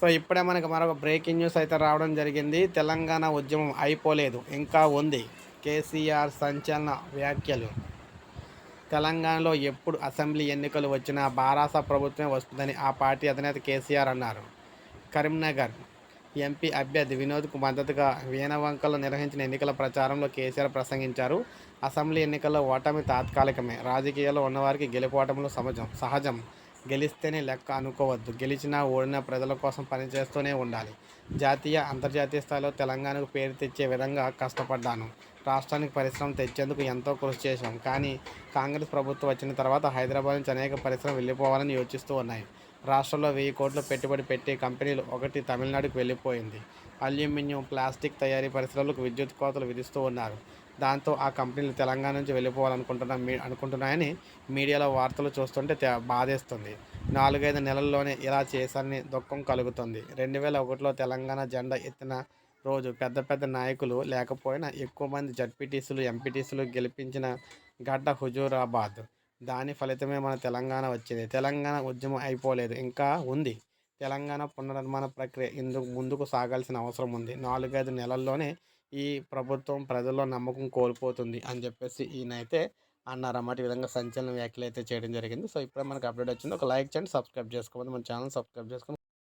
So ఇప్పుడే మనకి మరొక బ్రేకింగ్ న్యూస్ అయితే రావడం జరిగింది. తెలంగాణ ఉద్యమం అయిపోలేదు. ఇంకా ఉంది. కేసీఆర్ సంచలన వ్యాఖ్యలు. తెలంగాణలో ఎప్పుడు అసెంబ్లీ ఎన్నికలు వచ్చినా బారాస ప్రభుత్వమే వస్తుందని ఆ పార్టీ అధినేత కేసీఆర్ అన్నారు. కరీంనగర్ ఎంపీ అభ్యర్థి వినోద్కు మద్దతుగా వీణవంకలో నిర్వహించిన ఎన్నికల ప్రచారంలో కేసీఆర్ ప్రసంగించారు. అసెంబ్లీ ఎన్నికల్లో ఓటమి తాత్కాలికమే. రాజకీయాల్లో ఉన్నవారికి గెలుపోవటంలో సహజం సహజం. గెలిస్తేనే లెక్క అనుకోవద్దు. గెలిచినా ఓడినా ప్రజల కోసం పనిచేస్తూనే ఉండాలి. జాతీయ అంతర్జాతీయ స్థాయిలో తెలంగాణకు పేరు తెచ్చే విధంగా కష్టపడ్డాను. రాష్ట్రానికి పరిశ్రమ తెచ్చేందుకు ఎంతో కృషి చేశాం. కానీ కాంగ్రెస్ ప్రభుత్వం వచ్చిన తర్వాత హైదరాబాద్ నుంచి అనేక పరిశ్రమలు వెళ్ళిపోవాలని యోచిస్తూ ఉన్నాయి. రాష్ట్రంలో వెయ్యి కోట్లు పెట్టుబడి పెట్టే కంపెనీలు ఒకటి తమిళనాడుకు వెళ్ళిపోయింది. అల్యూమినియం ప్లాస్టిక్ తయారీ పరిశ్రమలకు విద్యుత్ కోతలు విధిస్తూ ఉన్నారు. దాంతో ఆ కంపెనీలు తెలంగాణ నుంచి వెళ్ళిపోవాలనుకుంటున్నా మీ అనుకుంటున్నాయని మీడియాలో వార్తలు చూస్తుంటే బాధేస్తుంది. నాలుగైదు నెలల్లోనే ఇలా చేశారని దుఃఖం కలుగుతుంది. రెండు వేల ఒకటిలో తెలంగాణ జెండా ఎత్తిన రోజు పెద్ద పెద్ద నాయకులు లేకపోయినా ఎక్కువ మంది జడ్పీటీసీలు ఎంపీటీసీలు గెలిపించిన గడ్డ హుజూరాబాద్. దాని ఫలితమే మన తెలంగాణ వచ్చింది. తెలంగాణ ఉద్యమం అయిపోలేదు. ఇంకా ఉంది. తెలంగాణ పునర్నిర్మాణ ప్రక్రియ ఇందుకు ముందుకు సాగాల్సిన అవసరం ఉంది. నాలుగైదు నెలల్లోనే ఈ ప్రభుత్వం ప్రజల్లో నమ్మకం కోల్పోతుంది అని చెప్పేసి ఈయనైతే అన్నారన్నమాట. ఈ విధంగా సంచలన వ్యాఖ్యలు అయితే చేయడం జరిగింది. సో ఇప్పుడే మనకు అప్డేట్ వచ్చింది. ఒక లైక్ చేయండి సబ్స్క్రైబ్ చేసుకోమని మన ఛానల్ సబ్స్క్రైబ్ చేసుకొని